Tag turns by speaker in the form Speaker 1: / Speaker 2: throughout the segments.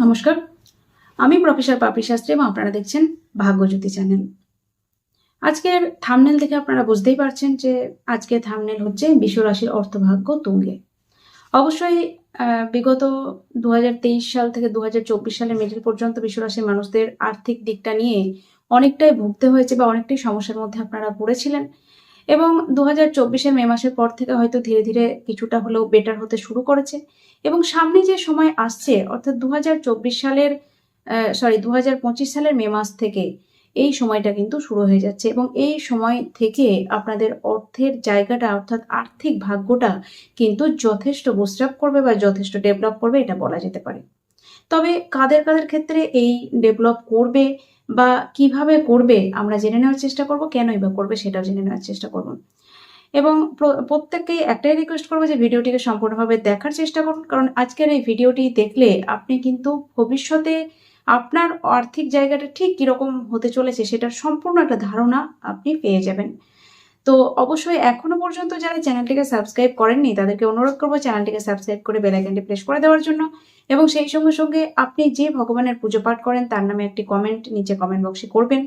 Speaker 1: নমস্কার। আমি প্রফেসর পাপড়ি শাস্ত্রী এবং আপনারা দেখছেন ভাগ্যজ্যোতি চ্যানেল। আজকের থামনেল দেখে আপনারা বুঝতেই পারছেন যে আজকে থামনেল হচ্ছে বিশ্বরাশির অর্থভাগ্য তুঙ্গে। অবশ্যই বিগত দুহাজার তেইশ সাল থেকে দু সালের মিডিল পর্যন্ত বিশ্বরাশির মানুষদের আর্থিক দিকটা নিয়ে অনেকটাই ভুগতে হয়েছে বা অনেকটাই সমস্যার মধ্যে আপনারা পড়েছিলেন। এবং দু হাজার চব্বিশের মে মাসের পর থেকে হয়তো ধীরে ধীরে কিছুটা হলেও বেটার হতে শুরু করেছে। এবং সামনে যে সময় আসছে, অর্থাৎ দু হাজার চব্বিশ সালের সরি দু হাজার পঁচিশ সালের মে মাস থেকে এই সময়টা কিন্তু শুরু হয়ে যাচ্ছে। এবং এই সময় থেকে আপনাদের অর্থের জায়গাটা, অর্থাৎ আর্থিক ভাগ্যটা কিন্তু যথেষ্ট বুস্টাপ করবে বা যথেষ্ট ডেভেলপ করবে, এটা বলা যেতে পারে। তবে কাদের কাদের ক্ষেত্রে এই ডেভেলপ করবে বা কীভাবে করবে, আমরা জেনে নেওয়ার চেষ্টা করব, কেনই বা করবে সেটাও জেনে নেওয়ার চেষ্টা করব। এবং প্রত্যেককেই একটাই রিকোয়েস্ট করব যে ভিডিওটিকে সম্পূর্ণভাবে দেখার চেষ্টা করুন, কারণ আজকের এই ভিডিওটি দেখলে আপনি কিন্তু ভবিষ্যতে আপনার আর্থিক জায়গাটা ঠিক কীরকম হতে চলেছে সেটার সম্পূর্ণ একটা ধারণা আপনি পেয়ে যাবেন। তো অবশ্যই এখনও পর্যন্ত যারা চ্যানেলটিকে সাবস্ক্রাইব করেননি, তাদেরকে অনুরোধ করব চ্যানেলটিকে সাবস্ক্রাইব করে বেল আইকনটি প্রেস করে দেওয়ার জন্য। এবং সেই সঙ্গে সঙ্গে আপনি যে ভগবানের পুজো পাঠ করেন, তার নামে একটি কমেন্ট নিচে কমেন্ট বক্সে করবেন।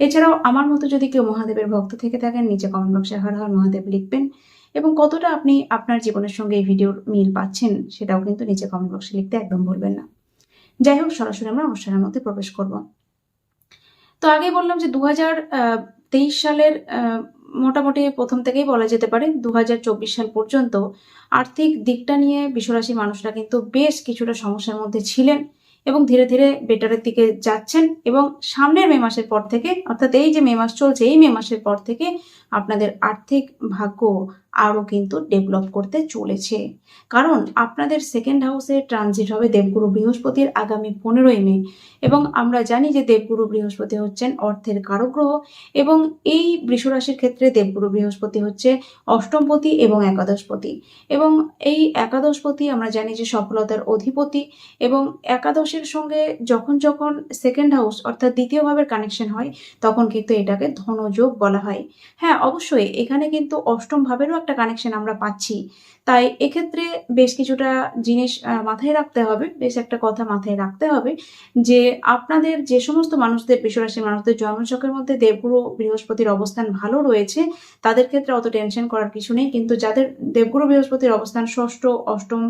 Speaker 1: এছাড়াও আমার মতো যদি কেউ মহাদেবের ভক্ত থেকে থাকেন, নিচে কমেন্ট বক্সে হর হর মহাদেব লিখবেন। এবং কতটা আপনি আপনার জীবনের সঙ্গে এই ভিডিওর মিল পাচ্ছেন, সেটাও কিন্তু নিচে কমেন্ট বক্সে লিখতে একদম ভুলবেন না। যাই হোক, সরাসরি আমরা অনুষ্ঠানের মধ্যে প্রবেশ করব। তো আগে বললাম যে দু তেইশ সালের মোটামুটি প্রথম থেকেই বলা যেতে পারে দু হাজার চব্বিশ সাল পর্যন্ত আর্থিক দিকটা নিয়ে বিশ্বরাশি মানুষরা কিন্তু বেশ কিছুটা সমস্যার মধ্যে ছিলেন এবং ধীরে ধীরে বেটারের দিকে যাচ্ছেন এবং সামনের মে মাসের পর থেকে, অর্থাৎ এই যে মে মাস চলছে, এই মে মাসের পর থেকে আপনাদের আর্থিক ভাগ্য আরও কিন্তু ডেভেলপ করতে চলেছে। কারণ আপনাদের সেকেন্ড হাউসে ট্রানজিট হবে দেবগুরু বৃহস্পতির আগামী পনেরোই মে। এবং আমরা জানি যে দেবগুরু বৃহস্পতি হচ্ছেন অর্থের কারক গ্রহ এবং এই বৃষরাশির ক্ষেত্রে দেবগুরু বৃহস্পতি হচ্ছে অষ্টমপতি এবং একাদশপতি। এবং এই একাদশপতি আমরা জানি যে সফলতার অধিপতি এবং একাদশের সঙ্গে যখন যখন সেকেন্ড হাউস অর্থাৎ দ্বিতীয় ভাবের কানেকশন হয়, তখন কিন্তু এটাকে ধনযোগ বলা হয়। হ্যাঁ অবশ্যই এখানে কিন্তু অষ্টম ভাবেরও একটা কানেকশন আমরা পাচ্ছি। তাই এক্ষেত্রে বেশ কিছুটা জিনিস মাথায় রাখতে হবে, বেশ একটা কথা মাথায় রাখতে হবে যে আপনাদের যে সমস্ত মানুষদের বিশ্বরাশির মানুষদের জন্মচকের মধ্যে দেবগুরু বৃহস্পতির অবস্থান ভালো রয়েছে, তাদের ক্ষেত্রে অত টেনশন করার কিছু নেই। কিন্তু যাদের দেবগুরু বৃহস্পতির অবস্থান ষষ্ঠ, অষ্টম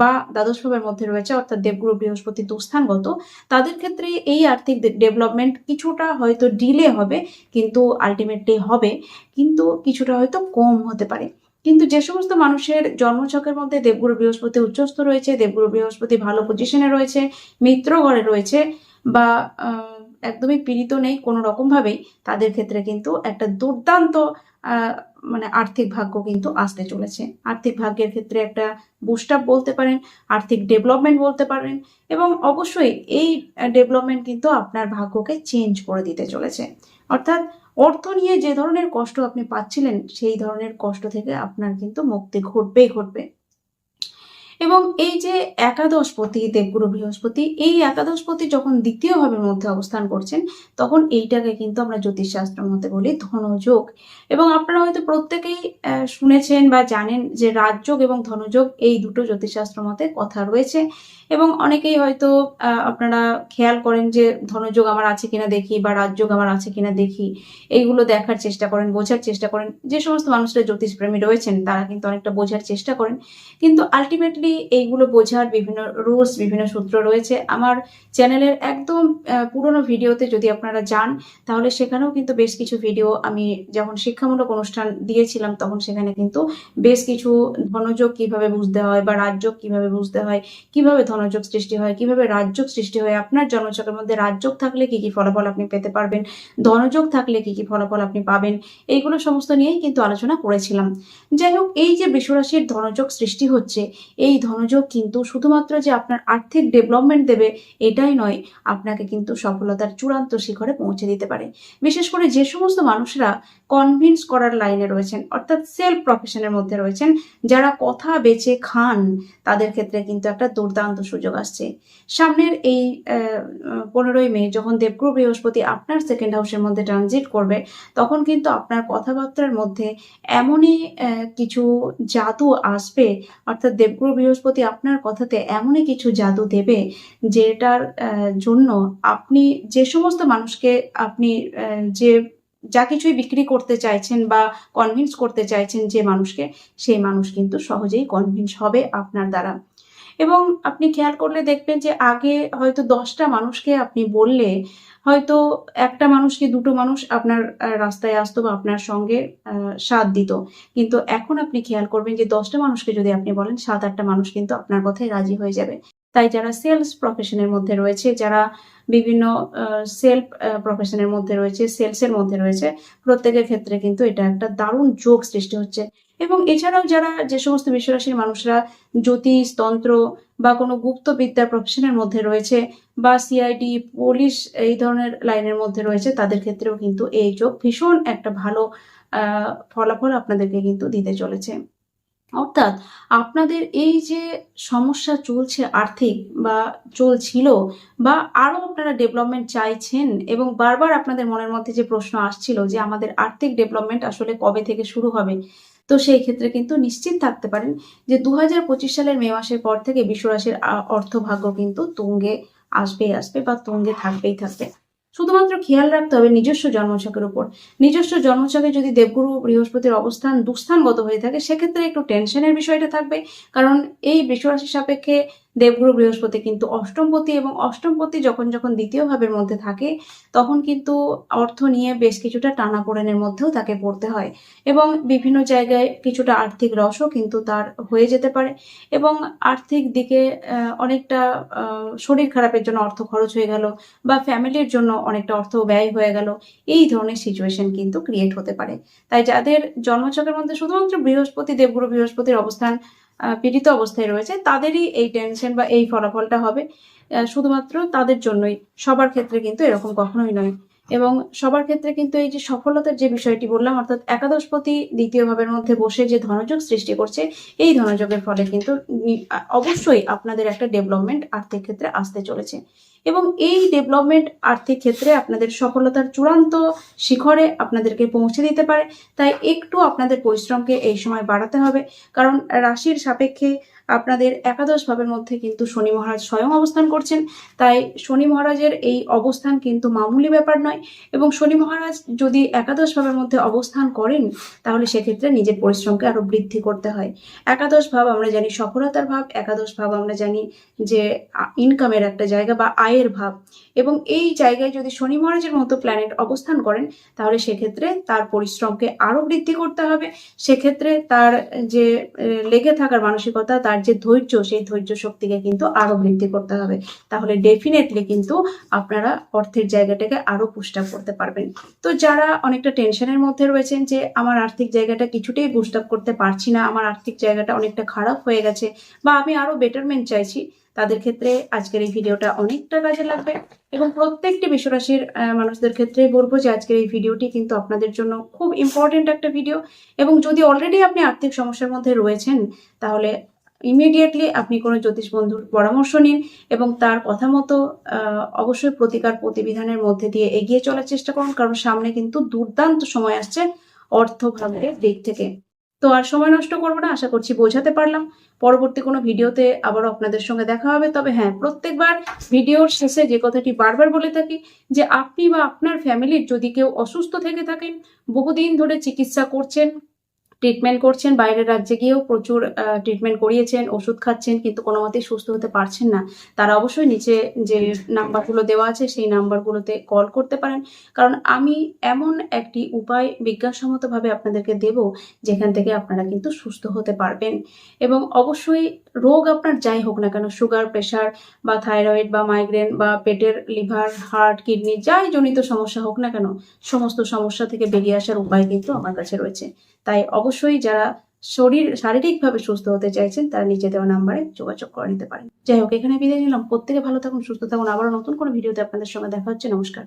Speaker 1: বা দ্বাদশ ভাবের মধ্যে রয়েছে, অর্থাৎ দেবগুরু বৃহস্পতি দুস্থানগত তাদের ক্ষেত্রে এই আর্থিক ডেভেলপমেন্ট কিছুটা হয়তো ডিলে হবে, কিন্তু আলটিমেটলি হবে। কিন্তু কিছুটা হয়তো কম হতে পারে। কিন্তু যে সমস্ত মানুষের জন্মছকের মধ্যে দেবগুরু বৃহস্পতি উচ্চস্থ রয়েছে, দেবগুরু বৃহস্পতি ভালো পজিশনে রয়েছে, মিত্র ঘরে রয়েছে বা একদমই পীড়িত নেই কোনো রকমভাবেই তাদের ক্ষেত্রে কিন্তু একটা দুর্দান্ত মানে আর্থিক ভাগ্য কিন্তু আসতে চলেছে। আর্থিক ভাগ্যের ক্ষেত্রে একটা বুস্ট আপ বলতে পারেন, আর্থিক ডেভেলপমেন্ট বলতে পারেন এবং অবশ্যই এই ডেভেলপমেন্ট কিন্তু আপনার ভাগ্যকে চেঞ্জ করে দিতে চলেছে। অর্থাৎ অর্থ নিয়ে যে ধরনের কষ্ট আপনি পাচ্ছিলেন, সেই ধরনের কষ্ট থেকে আপনার কিন্তু মুক্তি ঘটবেই ঘটবে। এবং এই যে একাদশপতি, দেবগুরু বৃহস্পতি, এই একাদশপতি যখন দ্বিতীয় ভাবের মধ্যে অবস্থান করছেন, তখন এইটাকে কিন্তু আমরা জ্যোতিষশাস্ত্রের মধ্যে বলি ধনযোগ। এবং আপনারা হয়তো প্রত্যেকেই শুনেছেন বা জানেন যে রাজযোগ এবং ধনযোগ এই দুটো জ্যোতিষশাস্ত্র মতে কথা রয়েছে। এবং অনেকেই হয়তো আপনারা খেয়াল করেন যে ধনযোগ আমার আছে কিনা দেখি বা রাজযোগ আমার আছে কিনা দেখি। এইগুলো দেখার চেষ্টা করেন, বোঝার চেষ্টা করেন। যে সমস্ত মানুষরা জ্যোতিষপ্রেমী রয়েছেন, তারা কিন্তু অনেকটা বোঝার চেষ্টা করেন। কিন্তু আলটিমেটলি এইগুলো বোঝার বিভিন্ন রুলস বিভিন্ন সূত্র রয়েছে। আমার চ্যানেলের একদম পুরনো ভিডিওতে যদি আপনারা যান, তাহলে সেখানেও কিন্তু বেশ কিছু ভিডিও আমি যখন শিক্ষামূলক অনুষ্ঠান দিয়েছিলাম, তখন সেখানে কিন্তু বেশ কিছু ধনযোগ কীভাবে বুঝতে হয় বা রাজযোগ কীভাবে বুঝতে হয়, কীভাবে ধনযোগ সৃষ্টি হয়, কীভাবে রাজযোগ সৃষ্টি হয়, আপনার জন্মচকের মধ্যে রাজযোগ থাকলে কি কি ফলাফল আপনি পেতে পারবেন, ধনযোগ থাকলে কি কি ফলাফল আপনি পাবেন, এইগুলো সমস্ত নিয়েই কিন্তু আলোচনা করেছিলাম। যাই হোক, এই যে বৃষরাশির ধনযোগ সৃষ্টি হচ্ছে, এই ধনযোগ কিন্তু শুধুমাত্র যে আপনার আর্থিক ডেভেলপমেন্ট দেবে, এটাই নয়, আপনাকে কিন্তু সফলতার চূড়ান্ত শিখরে পৌঁছে দিতে পারে। বিশেষ করে যে সমস্ত মানুষরা কনভিন্স করার লাইনে রয়েছেন, অর্থাৎ সেলফ প্রফেশনের মধ্যে রয়েছেন, যারা কথা বেচে খান, তাদের ক্ষেত্রে কিন্তু একটা দুর্দান্ত সুযোগ আসছে। সামনের এই পনেরোই মে যখন দেবগুরু বৃহস্পতি আপনার সেকেন্ড হাউসের মধ্যে ট্রানজিট করবে, তখন কিন্তু আপনার কথাবার্তার মধ্যে এমনই কিছু জাদু আসবে, অর্থাৎ দেবগুরু বৃহস্পতি আপনার কথাতে এমনই কিছু জাদু দেবে যেটার জন্য আপনি যে সমস্ত মানুষকে আপনি যে যা কিছুই বিক্রি করতে চাইছেন বা কনভিন্স করতে চাইছেন যে মানুষকে, সেই মানুষ কিন্তু সহজেই কনভিন্স হবে আপনার দ্বারা। এবং আপনি খেয়াল করলে দেখবেন যে আগে হয়তো দশটা মানুষকে আপনি বললে হয়তো একটা মানুষকে দুটো মানুষ আপনার রাস্তায় আসতো বা আপনার সঙ্গে সাথ দিত। কিন্তু এখন আপনি খেয়াল করবেন যে দশটা মানুষকে যদি আপনি বলেন, সাত আটটা মানুষ কিন্তু আপনার কথায় রাজি হয়ে যাবে। তাই যারা সেলস প্রফেশনের মধ্যে রয়েছে, যারা বিভিন্ন সেলফ প্রফেশনের মধ্যে রয়েছে সেলসের মধ্যে রয়েছে। প্রত্যেকের ক্ষেত্রে কিন্তু এটা একটা দারুণ যোগ সৃষ্টি হচ্ছে। এবং এছাড়াও যারা যে সমস্ত বিশ্বরাশির মানুষরা জ্যোতিষ, তন্ত্র বা কোনো গুপ্ত বিদ্যার প্রফেশনের মধ্যে রয়েছে বা সিআইডি পুলিশ এই ধরনের লাইনের মধ্যে রয়েছে, তাদের ক্ষেত্রেও কিন্তু এই যোগ ভীষণ একটা ভালো ফলাফল আপনাদেরকে কিন্তু দিতে চলেছে। অর্থাৎ আপনাদের এই যে সমস্যা চলছে আর্থিক বা চলছিল বা আরও আপনারা ডেভেলপমেন্ট চাইছেন এবং বারবার আপনাদের মনের মধ্যে যে প্রশ্ন আসছিল যে আমাদের আর্থিক ডেভেলপমেন্ট আসলে কবে থেকে শুরু হবে, তো সেই ক্ষেত্রে কিন্তু নিশ্চিত থাকতে পারেন যে দু হাজার পঁচিশ সালের মে মাসের পর থেকে বিশ্বরাশির অর্থভাগ্য কিন্তু তুঙ্গে আসবেই আসবে বা তুঙ্গে থাকবেই থাকবে। শুধুমাত্র খেয়াল রাখতে হবে নিজস্ব জন্মছকের উপর। নিজস্ব জন্মছকে যদি দেবগুরু বৃহস্পতির অবস্থান দুস্থানগত হয়ে থাকে, সেক্ষেত্রে একটু টেনশনের বিষয়টা থাকবে। কারণ এই বৃষরাশির সাপেক্ষে দেবগুরু বৃহস্পতি কিন্তু অষ্টমপতি এবং অষ্টমপতি যখন যখন দ্বিতীয় ভাবের মধ্যে থাকে, তখন কিন্তু অর্থ নিয়ে বেশ কিছুটা টানাপোড়েনের মধ্যেও তাকে পড়তে হয় এবং বিভিন্ন জায়গায় কিছুটা আর্থিক রসও কিন্তু তার হয়ে যেতে পারে এবং আর্থিক দিকে অনেকটা শরীর খারাপের জন্য অর্থ খরচ হয়ে গেল বা ফ্যামিলির জন্য অনেকটা অর্থ ব্যয় হয়ে গেল, এই ধরনের সিচুয়েশন কিন্তু ক্রিয়েট হতে পারে। তাই যাদের জন্মছকের মধ্যে শুধুমাত্র বৃহস্পতি, দেবগুরু বৃহস্পতির অবস্থান পীড়িত অবস্থায় রয়েছে, তাদেরই এই টেনশন বা এই ফলাফলটা হবে। শুধুমাত্র তাদের জন্যই, সবার ক্ষেত্রে কিন্তু এরকম কখনোই নয়। এবং সবার ক্ষেত্রে কিন্তু এই যে সফলতার যে বিষয়টি বললাম, অর্থাৎ একাদশপতি দ্বিতীয় ভাবের মধ্যে বসে যে ধনযোগ সৃষ্টি করছে, এই ধনযোগের ফলে কিন্তু অবশ্যই আপনাদের একটা ডেভেলপমেন্ট আর্থিক ক্ষেত্রে আসতে চলেছে। এবং এই ডেভেলপমেন্ট আর্থিক ক্ষেত্রে আপনাদের সফলতার চূড়ান্ত শিখরে আপনাদেরকে পৌঁছে দিতে পারে। তাই একটু আপনাদের পরিশ্রমকে এই সময় বাড়াতে হবে। কারণ রাশির সাপেক্ষে আপনাদের একাদশ ভাবের মধ্যে কিন্তু শনি মহারাজ স্বয়ং অবস্থান করছেন। তাই শনি মহারাজের এই অবস্থান কিন্তু মামুলি ব্যাপার নয় এবং শনি মহারাজ যদি একাদশ ভাবের মধ্যে অবস্থান করেন, তাহলে সেক্ষেত্রে নিজের পরিশ্রমকে আরও বৃদ্ধি করতে হয়। একাদশ ভাব আমরা জানি সফলতার ভাব একাদশ ভাব আমরা জানি যে ইনকামের একটা জায়গা বা আয়ের ভাব। এবং এই জায়গায় যদি শনি মহারাজের মতো প্ল্যানেট অবস্থান করেন, তাহলে সেক্ষেত্রে তার পরিশ্রমকে আরও বৃদ্ধি করতে হবে। সেক্ষেত্রে তার যে লেগে থাকার মানসিকতা, তার যে ধৈর্য, সেই ধৈর্য শক্তিকে কিন্তু আরও বৃদ্ধি করতে হবে। তাহলে ডেফিনেটলি কিন্তু আপনারা অর্থের জায়গাটাকে আরও পুষ্ট করতে পারবেন। তো যারা অনেকটা টেনশনের মধ্যে রয়েছেন যে, আমার আর্থিক জায়গাটা কিছুতেই বুস্ট আপ করতে পারছি না, আমার আর্থিক জায়গাটা অনেকটা খারাপ হয়ে গেছে বা আমি আরও বেটারমেন্ট চাইছি, তাদের ক্ষেত্রে আজকের এই ভিডিওটা অনেকটা কাজে লাগবে। এবং প্রত্যেকটি বিশ্বরাশির মানুষদের ক্ষেত্রে বলব যে, আজকের এই ভিডিওটি কিন্তু আপনাদের জন্য খুব ইম্পর্টেন্ট একটা ভিডিও এবং যদি অলরেডি আপনি আর্থিক সমস্যার মধ্যে রয়েছেন, তাহলে ইমিডিয়েটলি আপনি কোনো জ্যোতিষ বন্ধুর পরামর্শ নিন এবং তার কথা মতো অবশ্যই প্রতিকার প্রতিবিধানের মধ্যে দিয়ে এগিয়ে চলার চেষ্টা করুন, কারণ সামনে কিন্তু দুর্দান্ত সময় আসছে অর্থ দিক থেকে। তো আর সময় নষ্ট করব না, আশা করছি বোঝাতে পারলাম। পরবর্তী কোনো ভিডিওতে আবারও আপনাদের সঙ্গে দেখা হবে। তবে হ্যাঁ প্রত্যেকবার ভিডিওর শেষে যে কথাটি বারবার বলে থাকি, যে আপনি বা আপনার ফ্যামিলির যদি কেউ অসুস্থ থেকে থাকেন, বহুদিন ধরে চিকিৎসা করছেন ট্রিটমেন্ট করছেন, বাইরের রাজ্যে গিয়েও প্রচুর ট্রিটমেন্ট করিয়েছেন, ওষুধ খাচ্ছেন, কিন্তু কোনো মতেই সুস্থ হতে পারছেন না। তারা অবশ্যই নিচে যে নাম্বারগুলো দেওয়া আছে, সেই নাম্বারগুলোতে কল করতে পারেন। কারণ আমি এমন একটি উপায় বিজ্ঞানসম্মতভাবে আপনাদেরকে দেব, যেখান থেকে আপনারা কিন্তু সুস্থ হতে পারবেন। এবং অবশ্যই রোগ আপনার যাই হোক না কেন সুগার প্রেশার বা থাইরয়েড বা মাইগ্রেন বা পেটের লিভার হার্ট কিডনি যাই জনিত সমস্যা হোক না কেন, সমস্ত সমস্যা থেকে বেরিয়ে আসার উপায় কিন্তু আমার কাছে রয়েছে। তাই অবশ্যই যারা শরীর, শারীরিকভাবে সুস্থ হতে চাইছেন, তারা নিচে দেওয়া নাম্বারে যোগাযোগ করে নিতে পারেন। যাই হোক, এখানে বিদায় নিলাম। প্রত্যেকে ভালো থাকুন, সুস্থ থাকুন। আবারও নতুন কোনো ভিডিওতে আপনাদের সঙ্গে দেখা হচ্ছে। নমস্কার।